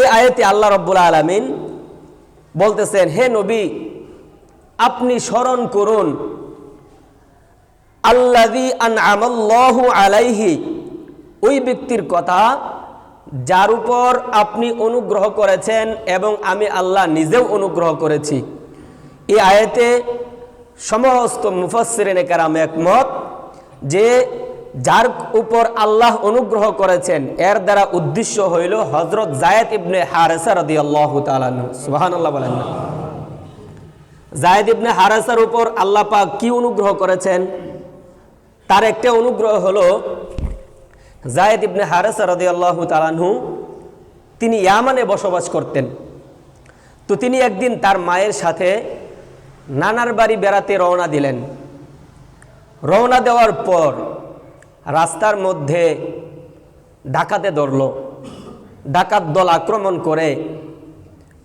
এই আয়তে আল্লাহ রব্বুল আলমিন বলতেছেন, হে নবী, আপনি স্মরণ করুন আল্লাদি আনআমাল্লাহু আলাইহি ওই ব্যক্তির কথা যার উপর আপনি অনুগ্রহ করেছেন এবং আমি আল্লাহ নিজেও অনুগ্রহ করেছি। এই আয়াতে সমস্ত মুফাসসিরিনে কেরাম একমত যে যার উপর আল্লাহ অনুগ্রহ করেছেন, এর দ্বারা উদ্দেশ্য হইল হজরত জায়েদ ইবনে হারেসা রদি আল্লাহ সুবাহান আল্লাহ বলেন জায়েদ ইবনে হারেসার উপর আল্লাহ পাক কি অনুগ্রহ করেছেন? তার একটা অনুগ্রহ হলো জায়েদ ইবনে হারেসা রদি আল্লাহ তালানহু তিনি ইয়ামানে বসবাস করতেন। তো তিনি একদিন তার মায়ের সাথে নানার বাড়ি বেড়াতে রওনা দিলেন। রওনা দেওয়ার পর রাস্তার মধ্যে ডাকাতে ধরল। ডাকাত দল আক্রমণ করে।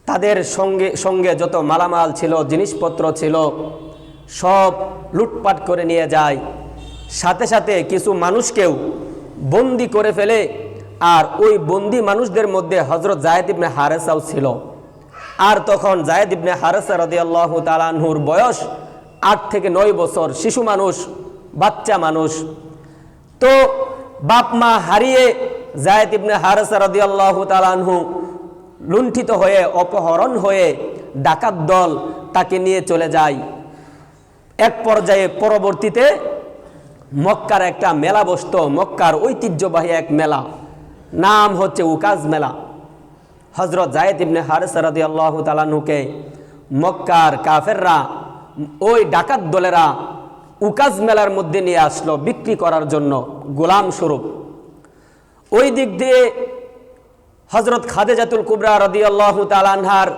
তাদের সঙ্গে সঙ্গে যত মালামাল ছিল, জিনিসপত্র ছিল, সব লুটপাট করে নিয়ে যায়। সাথে সাথে কিছু মানুষকেও বন্দি করে ফেলে। আর ওই বন্দি মানুষদের মধ্যে হজরত জায়দ ইবনে হারেসাও ছিল। আর তখন জায়দ ইবনে হারেসা রদিয়াল্লাহ তালানহুর বয়স আট থেকে নয় বছর। শিশু মানুষ, বাচ্চা মানুষ। তো বাপ মা হারিয়ে জায়দ ইবনে হারেসা রদিয়াল্লাহ তালানহু লুণ্ঠিত হয়ে, অপহরণ হয়ে ডাকাত দল তাকে নিয়ে চলে যায়। এক পর্যায়ে পরবর্তীতে মক্কার একটা মেলা বসত, মক্কার ঐতিহ্যবাহী এক মেলা। নাম হচ্ছে উকাজ মেলা। হজরত জায়েদ ইবনে হারেস রাদি আল্লাহ তালানুকে মক্কার কাফেররা, ওই ডাকাত দলেরা উকাজ মেলার মধ্যে নিয়ে আসলো বিক্রি করার জন্য গোলাম স্বরূপ। ওই দিক দিয়ে হজরত খাদেজাতুল কুবরা রদি আল্লাহ তালানহার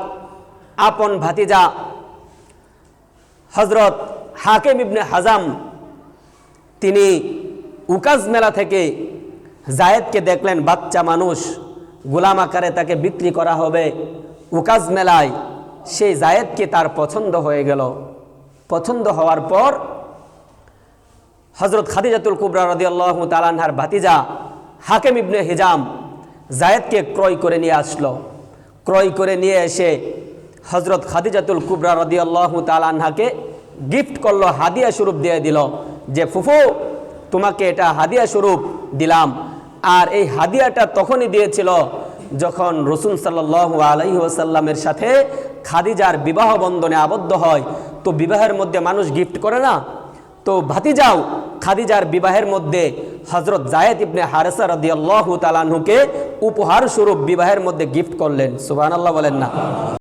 আপন ভাতিজা হজরত হাকিম ইবনে হাজাম, তিনি উকাজ মেলা থেকে জায়েদকে দেখলেন, বাচ্চা মানুষ, গোলাম আকারে তাকে বিক্রি করা হবে। উকাজ মেলায় সেই জায়েদকে তার পছন্দ হয়ে গেল। পছন্দ হওয়ার পর হজরত খাদিজাতুল কুবরা রদি আল্লাহ তালানহার ভাতিজা হাকিম ইবনে হিজাম জায়েদকে ক্রয় করে নিয়ে আসলো। ক্রয় করে নিয়ে এসে হজরত খাদিজাতুল কুবরা রদি আল্লাহ তালানহাকে গিফট করল, হাদিয়া স্বরূপ দিয়ে দিল যে, ফুফু, তোমাকে এটা হাদিয়া স্বরূপ দিলাম। আর এই হাদিয়াটা তখনই দিয়েছিল যখন রসুল সাল্লাহ আলহি ওসাল্লামের সাথে খাদিজার বিবাহ বন্ধনে আবদ্ধ হয়। তো বিবাহের মধ্যে মানুষ গিফট করে না? তো ভাতিজাও খাদিজার বিবাহের মধ্যে হজরত জায়েদ ইবনে হারেসা রদিয়াল্লাহ তালানহুকে উপহার স্বরূপ বিবাহের মধ্যে গিফট করলেন। সুবাহ বলেন না।